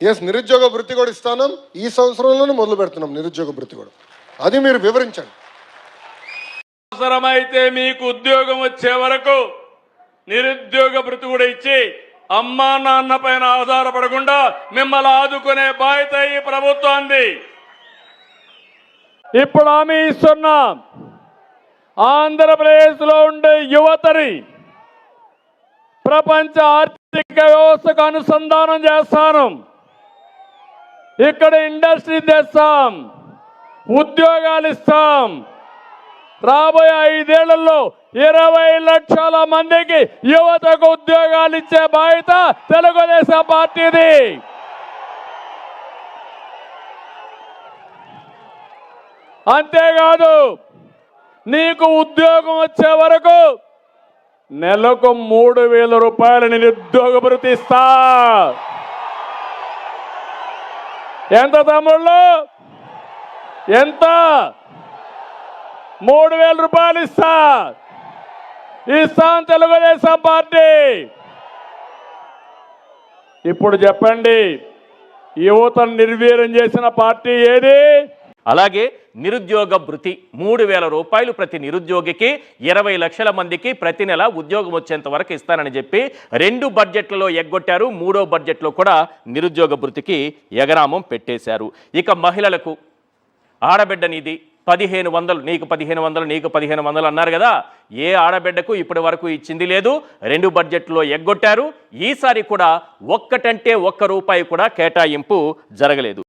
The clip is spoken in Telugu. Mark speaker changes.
Speaker 1: ఎస్ నిరుద్యోగ వృత్తి కూడా ఇస్తాను. ఈ సంవత్సరంలోనే మొదలు పెడుతున్నాం నిరుద్యోగ వృత్తి కూడా. అది మీరు వివరించండి.
Speaker 2: అవసరమైతే మీకు ఉద్యోగం వచ్చే వరకు నిరుద్యోగ వృత్తి కూడా ఇచ్చి అమ్మా నాన్న పైన ఆధారపడకుండా మిమ్మల్ని ఆదుకునే బాధ్యత ఈ ప్రభుత్వాన్ని ఇప్పుడు హామీ ఇస్తున్నాం. ఆంధ్రప్రదేశ్లో ఉండే యువతని ప్రపంచ ఆర్థిక వ్యవస్థకు అనుసంధానం చేస్తాను. ఇక్కడ ఇండస్ట్రీ తెస్తాం ఉద్యోగాలు ఇస్తాం. రాబోయే ఐదేళ్ళలో ఇరవై లక్షల మందికి యువతకు ఉద్యోగాలు ఇచ్చే బాధ్యత తెలుగుదేశం పార్టీది. అంతేకాదు నీకు ఉద్యోగం వచ్చే వరకు నెలకు మూడు వేల రూపాయలు నిరుద్యోగ భృతిస్తా ఎంత తమ్ముళ్ళు? ఎంత? మూడు వేల రూపాయలు ఇస్తా. ఇస్తాం తెలుగుదేశం పార్టీ. ఇప్పుడు చెప్పండి యువతను నిర్వీర్యం చేసిన పార్టీ ఏది?
Speaker 3: అలాగే నిరుద్యోగ భృతి మూడు వేల రూపాయలు ప్రతి నిరుద్యోగికి ఇరవై లక్షల మందికి ప్రతి నెల ఉద్యోగం వచ్చేంత వరకు ఇస్తానని చెప్పి రెండు బడ్జెట్లలో ఎగ్గొట్టారు. మూడో బడ్జెట్లో కూడా నిరుద్యోగ భృతికి ఎగరామం పెట్టేశారు. ఇక మహిళలకు ఆడబిడ్డ నిధి పదిహేను వందలు నీకు పదిహేను వందలు నీకు పదిహేను వందలు అన్నారు కదా ఏ ఆడబిడ్డకు ఇప్పటి వరకు ఇచ్చింది లేదు. రెండు బడ్జెట్లో ఎగ్గొట్టారు. ఈసారి కూడా ఒక్కటంటే ఒక్క రూపాయి కూడా కేటాయింపు జరగలేదు.